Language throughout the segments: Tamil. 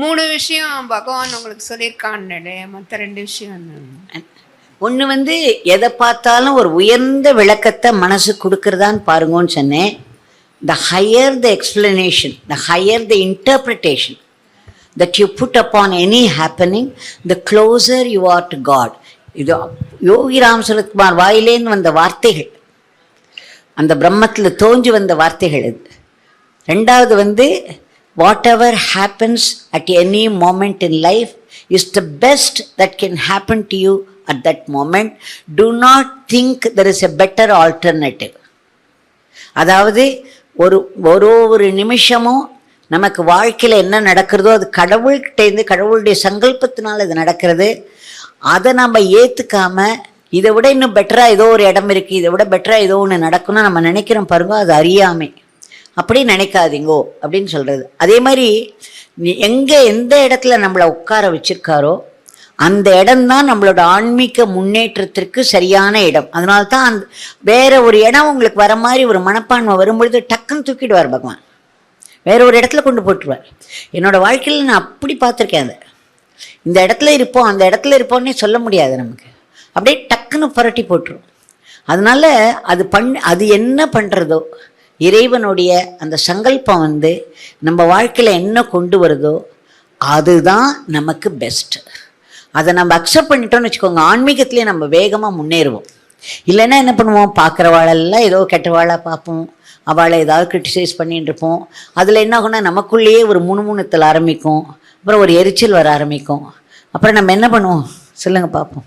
மூணு விஷயம் பகவான் உங்களுக்கு சொல்லியிருக்கான்னு மற்ற ரெண்டு விஷயம் ஒன்று வந்து எதை பார்த்தாலும் ஒரு உயர்ந்த விளக்கத்தை மனசு கொடுக்குறதான்னு பாருங்கன்னு சொன்னேன். The higher the explanation the higher the interpretation that you put upon any happening the closer you are to God Yogi யோகி ராம் சுரத்குமார் வாயிலேன்னு வந்த வார்த்தைகள். அந்த பிரம்மத்தில் தோன்றி வந்த வார்த்தைகள் இது. ரெண்டாவது வந்து whatever happens at any moment in life is the best that can happen to you at that moment to not think there is a better alternative அதாவது ஒரு ஒரு ஒரு நிமிஷமும் நமக்கு வாழ்க்கையில் என்ன நடக்கிறதோ அது கடவுள்கிட்டேருந்து கடவுளுடைய சங்கல்பத்தினால் இது நடக்கிறது. அதை நம்ம ஏற்றுக்காம இதை விட இன்னும் பெட்டராக ஏதோ ஒரு இடம் இருக்குது இதை விட பெட்டராக ஏதோ ஒன்று நடக்கும்னு நம்ம நினைக்கிறோம் பாருங்க அது அறியாமை. அப்படி நினைக்காதீங்கோ அப்படின்னு சொல்கிறது அதே மாதிரி எங்கே எந்த இடத்துல நம்மளை உட்கார வச்சிருக்காரோ அந்த இடம்தான் நம்மளோட ஆன்மீக முன்னேற்றத்திற்கு சரியான இடம். அதனால தான் அந்த வேற ஒரு இடம் உங்களுக்கு வர மாதிரி ஒரு மனப்பான்மை வரும்பொழுது டக்குன்னு தூக்கிடுவார் பகவான். வேற ஒரு இடத்துல கொண்டு போட்டுருவார். என்னோட வாழ்க்கையில் நான் அப்படி பார்த்துருக்கேன் அதை. இந்த இடத்துல இருப்போம் அந்த இடத்துல இருப்போம்னே சொல்ல முடியாது நமக்கு. அப்படியே டக்குன்னு புரட்டி போட்டுரும். அதனால அது பண் அது என்ன பண்ணுறதோ இறைவனுடைய அந்த சங்கல்பம் வந்து நம்ம வாழ்க்கையில் என்ன கொண்டு வருதோ அதுதான் நமக்கு பெஸ்ட்டு அதை நம்ம அக்செப்ட் பண்ணிட்டோம்னு வச்சுக்கோங்க ஆன்மீகத்திலே நம்ம வேகமாக முன்னேறுவோம். இல்லைன்னா என்ன பண்ணுவோம்? பார்க்குறவாளெல்லாம் ஏதோ கெட்டவாளாக பார்ப்போம். அவளை ஏதாவது கிரிட்டிசைஸ் பண்ணிட்டு இருப்போம். அதில் என்ன ஆகும்னா நமக்குள்ளேயே ஒரு முணுமுணுத்தல் ஆரம்பிக்கும். அப்புறம் ஒரு எரிச்சல் வர ஆரம்பிக்கும். அப்புறம் நம்ம என்ன பண்ணுவோம்? சொல்லுங்க பார்ப்போம்.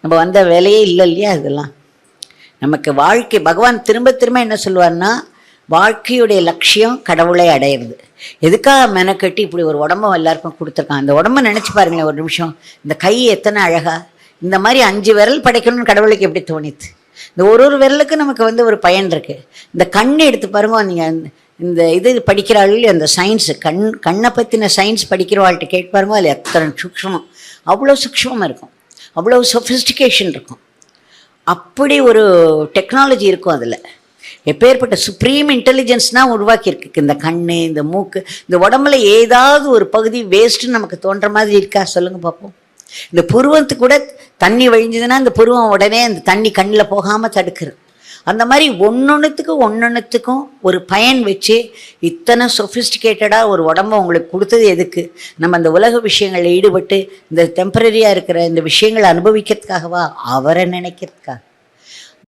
நம்ம வந்த வேலையே இல்லை இல்லையா இதெல்லாம்? நமக்கு வாழ்க்கை பகவான் திரும்ப திரும்ப என்ன சொல்லுவார்னா வாழ்க்கையுடைய லட்சியம் கடவுளை அடையிறது. எதுக்காக மெனக்கட்டி இப்படி ஒரு உடம்பம் எல்லாருக்கும் கொடுத்துருக்கான் அந்த உடம்ப நினச்சி பாருங்களேன் ஒரு நிமிஷம். இந்த கை எத்தனை அழகா? இந்த மாதிரி அஞ்சு விரல் படைக்கணும்னு கடவுளுக்கு எப்படி தோணித்து? இந்த ஒரு ஒரு விரலுக்கு நமக்கு வந்து ஒரு பயன் இருக்கு. இந்த கண் எடுத்து பாருங்க நீங்கள் இந்த இது படிக்கிறாள் அந்த சயின்ஸு கண் கண்ணை பற்றின சயின்ஸ் படிக்கிறவாள்கிட்ட கேட்டு பாருங்க அதில் எத்தனை சூக்ஷமம். அவ்வளோ சூக்ஷமாக இருக்கும். அவ்வளோ சொஃபிஸ்டிகேஷன் இருக்கும். அப்படி ஒரு டெக்னாலஜி இருக்கும் அதில். எப்பேற்பட்ட சுப்ரீம் இன்டெலிஜென்ஸ் தான் உருவாக்கியிருக்கு. இந்த கண் இந்த மூக்கு இந்த உடம்புல ஏதாவது ஒரு பகுதி வேஸ்ட்டுன்னு நமக்கு தோன்ற மாதிரி இருக்கா? சொல்லுங்கள் பார்ப்போம் இந்த புருவத்துக்கு கூட தண்ணி வழிஞ்சதுன்னா இந்த புருவம் உடனே அந்த தண்ணி கண்ணில் போகாமல் தடுக்கிறது அந்த மாதிரி ஒன்னொன்றுத்துக்கும் ஒன்னொன்றுத்துக்கும் ஒரு பயன் வச்சு இத்தனை சொஃபிஸ்டிகேட்டடாக ஒரு உடம்ப உங்களுக்கு கொடுத்தது எதுக்கு? நம்ம அந்த உலக விஷயங்களில் ஈடுபட்டு இந்த டெம்பரரியாக இருக்கிற இந்த விஷயங்களை அனுபவிக்கிறதுக்காகவா? அவரை நினைக்கிறதுக்காக.